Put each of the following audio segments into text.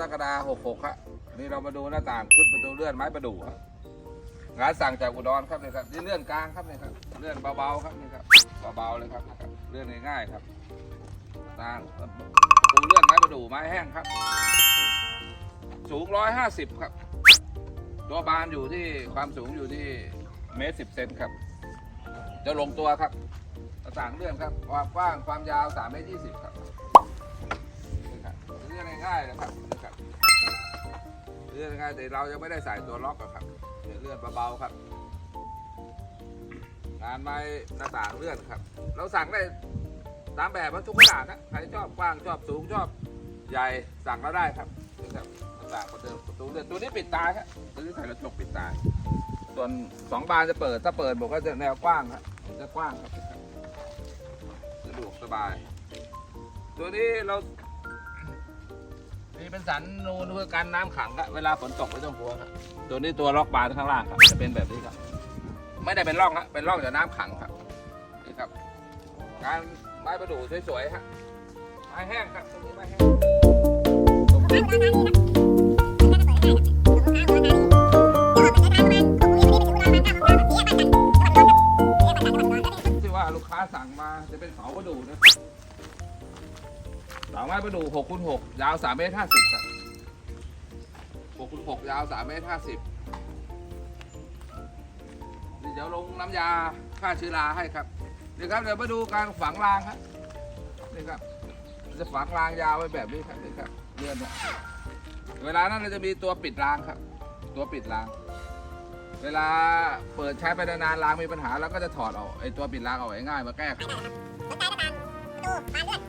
รกฎาคม66ครับนี่เรามาดูหน้าต่างชุดประตูเลื่อนไม้ประดู่ครับงานสั่งจากอุดรครับนี่ครับนี่เลื่อนกลางครับนี่ครับเลื่อนเบาๆครับนี่ครับเบาๆเลยครับเลื่อนง่ายๆครับต่างประตูเลื่อนไม้ประดู่ไม้แห้งครับ สูง150ครับ ตัวบานอยู่ที่ความสูงอยู่ที่เมตรสิบเซนครับ จะลงตัวครับต่างเลื่อนครับความกว้างความยาว3เมตร20ครับนี่ครับเลื่อนง่ายๆนะครับ เลื่อนง่ายแต่เรายังไม่ได้ใส่ตัวล็อกครับเดี๋ยวเลื่อนเบาๆครับ งานไม้หน้าต่างเลื่อนครับ เราสั่งได้ตามแบบว่าทุกขนาดนะใครชอบกว้างชอบสูงชอบใหญ่สั่งเราได้ครับนะครับหน้าต่างประตูประตูเลื่อนตัวนี้ปิดตายครับตัวนี้ใส่กระจกปิดตายส่วนสองบานจะเปิดถ้าเปิดบอกก็จะแนวกว้างครับจะกว้างครับสะดวกสบาย ตัวนี้เรา นี่เป็นสันนูนเพื่อกันน้ำขังครับเวลาฝนตกไม่ต้องกลัวครับตัวนี้ตัวล็อกบานข้างล่างครับจะเป็นแบบนี้ครับ ไม่ได้เป็นร่องครับเป็นร่องจากน้ำขังครับนี่ครับ การไม้ประดู่สวยๆฮะไม้แห้งครับตรงนี้ไม้แห้งที่ว่าลูกค้าสั่งมาจะเป็นเสาประดูนะ สาไม้ประดู่6คูณ6ยาว3เมตร50ครับ6คูณ6ยาว3เมตร50เดี๋ยวลงน้ำยาฆ่าเชื้อราให้ครับนี่ครับเดี๋ยวมาดูการฝังรางครับนี่ครับจะฝังรางยาวไว้แบบนี้ครับนี่ครับเลื่อนนะเวลานั้นเราจะมีตัวปิดรางครับ ตัวปิดราง เวลาเปิดใช้ไปนานๆรางมีปัญหาเราก็จะถอดออกไอ้ตัวปิดรางออกง่ายๆมาแก้ไขประ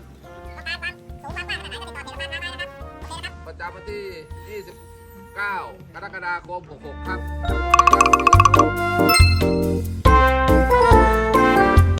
ามวันที่ 29 กรกฎาคม 66 ครับ